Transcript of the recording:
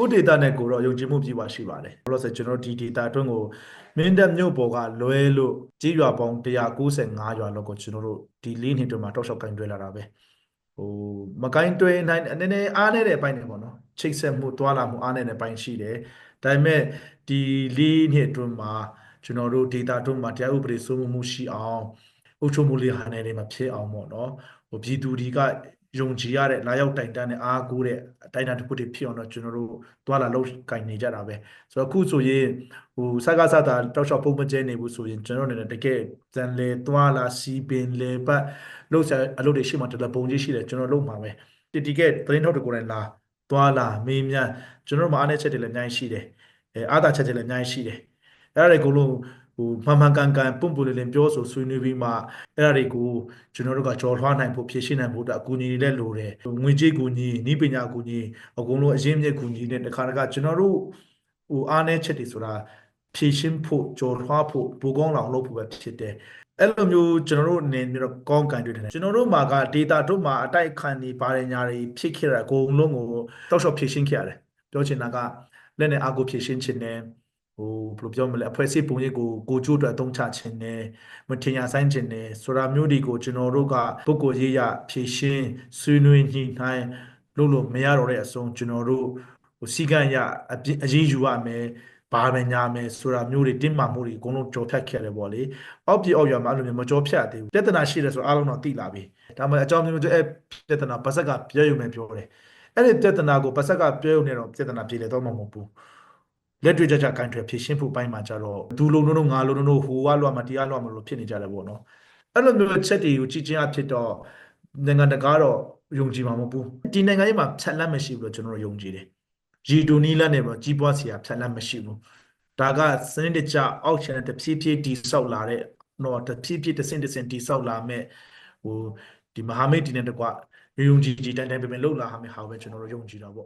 ကိုဒေတာနဲ့ကိုတော့ယုံကြည်မှုပြပါရှိပါတယ်ဘာလို့လဲဆိုကျွန်တော်ဒီဒေတာအတွင်းကိုမင်းတပ်မြို့ပေါ်ကလွဲလို့ကြီးရွာပေါင်း195ရွာလောက်ကိုကျွန်တော်တို့ဒီလေးနှစ်အတွင်းမှာတောက်လျှောက်ကင်တွဲလာတာပဲဟိုမကင်တွဲနိုင်နည်းနည်းအားနေတဲ့အပိုင်းတွေပေါ့နော်ချိတ်ဆက်မှုတွာလာမှုအားနေတဲ့အပိုင်းရှိတယ်ဒါပေမဲ့ဒီလေးနှစ်အတွင်းမှာကျွန်တော်တို့ဒေတာအတွင်းမှာတရားဥပဒေစိုးမိုးမှုရှိအောင်အုပ်ချုပ်မှုလေးဟာနေတွေမှာဖြစ်အောင်ပေါ့နော်ဟိုပြည်သူတွေက ယုံကြည်ရတဲ့လာရောက်တိုင်တန်းတဲ့အားကိုးတဲ့အတိုင်းအတာတစ်ခုတည်းဖြစ်အောင်တော့ကျွန်တော်တို့တွာလာလောက်ကင်နေကြတာပဲဆိုတော့အခုဆိုရင်ဟိုစကားစတာတောက်လျှောက်ပုံမကျဲနေဘူးဆိုရင်ကျွန်တော်တို့အနေနဲ့တကယ်ဇန်လေတွာလာစီပင်လေပတ်လို့ဆရာအလုပ်တွေရှိမှတယ်ပုံကြီးရှိတယ်ကျွန်တော်လုပ်မှာပဲတတိကဲသတင်းထုတ်တကိုယ်တိုင်လာတွာလာမေးမြန်းကျွန်တော်တို့မှာအားနည်းချက်တွေလည်းအများကြီးရှိတယ်အဲအားသာချက်တွေလည်းအများကြီးရှိတယ်အဲ့ဒါတွေကိုလုံးဟို မှန်မှန်ကန်ကန်ပုံပုံလေးလေးပြောဆိုဆွေးနွေးပြီးမှအဲ့ဒါတွေကိုကျွန်တော်တို့ကကြော်လွှားနိုင်ဖို့ဖြည့်ရှင်းနိုင်ဖို့အတွက်အကူအညီတွေလည်းလိုတယ်ငွေကြေးကူညီဤပညာကူညီအကုန်လုံးအရင်းမြစ်ကူညီနဲ့တခါတခါကျွန်တော်တို့ဟိုအားနည်းချက်တွေဆိုတာဖြည့်ရှင်းဖို့ကြော်လွှားဖို့ဘူကောင်းလောင်လုပ်ဖို့ပဲဖြစ်တယ်အဲ့လိုမျိုးကျွန်တော်တို့အနေနဲ့တော့ကောင်းကန်တွေ့တယ်ကျွန်တော်တို့မှာက data တို့မှာအတိုက်ခံနေပါတယ်ညာတွေဖြစ်ခဲ့တာအကုန်လုံးကိုတောက်လျှောက်ဖြည့်ရှင်းခဲ့ရတယ်ပြောချင်တာကလက်နဲ့အာကိုဖြည့်ရှင်းခြင်းနဲ့ ဟိုဘယ်လိုပြောမလဲအဖွဲ့အစည်းပုံရိပ်ကိုကိုကျိုးအတွက်အသုံးချခြင်းနဲ့မထင်ရဆိုင်ခြင်းနဲ့ဆိုတာမျိုးတွေကိုကျွန်တော်တို့ကပုဂ္ဂိုလ်ရေးရဖြည့်ရှင်းဆွေးနွေးညှိနှိုင်းလို့လို့မရတော့တဲ့အဆုံးကျွန်တော်တို့ဟိုစီကံရအပြည့်အရေးယူရမယ်ဘာပဲညာမယ်ဆိုတာမျိုးတွေတင်းမာမှုတွေအကုန်လုံးကြော်ဖြတ်ခဲ့တယ်ပေါ့လေအောက်ပြေအောက်ရွာမှာအဲ့လိုမျိုးမကြော်ဖြတ်သေးဘူးပြဿနာရှိတယ်ဆိုအားလုံးတော့သိလာပြီဒါမှမဟုတ်အကြောင်းမျိုးမျိုးအဲ့ပြဿနာပါဆက်ကပြောရုံနဲ့ပြောတယ်အဲ့ဒီပြဿနာကိုပါဆက်ကပြောရုံနဲ့တော့ပြဿနာပြေလည်တော့မှာမဟုတ်ဘူး လက်တွေ့ကြကြကန်ထွေဖြည့်ရှင်းဖို့ပိုင်းမှာကြတော့ဒူလုံးလုံးငါလုံးလုံးဟိုဝါလွှာမတရားလွှာမလို့ဖြစ်နေကြတယ်ပေါ့နော်အဲ့လိုမျိုးချက်တွေကိုကြည့်ချင်းအဖြစ်တော့နိုင်ငံတကာတော့ယုံကြည်မှာမဟုတ်ဘူးဒီနိုင်ငံရေးမှာဖြတ်လန့်မရှိဘူးလို့ကျွန်တော်တို့ယုံကြည်တယ်ရီဒိုနီလန်နဲ့ပေါ့ကြီးပွားစီရဖြတ်လန့်မရှိဘူးဒါကစနစ်တကျအောက်ချန်တဲ့ဖြည်းဖြည်းတိဆောက်လာတဲ့တော့တဖြည်းဖြည်းတစ်ဆင့်တစ်ဆင့်တိဆောက်လာမဲ့ဟိုဒီမဟာမိတ်ဒီနဲ့တကွယုံကြည်ကြည်တန်တန်ပင်ပင်လှုပ်လာဟာမဲ့ဟာပဲကျွန်တော်တို့ယုံကြည်တာပေါ့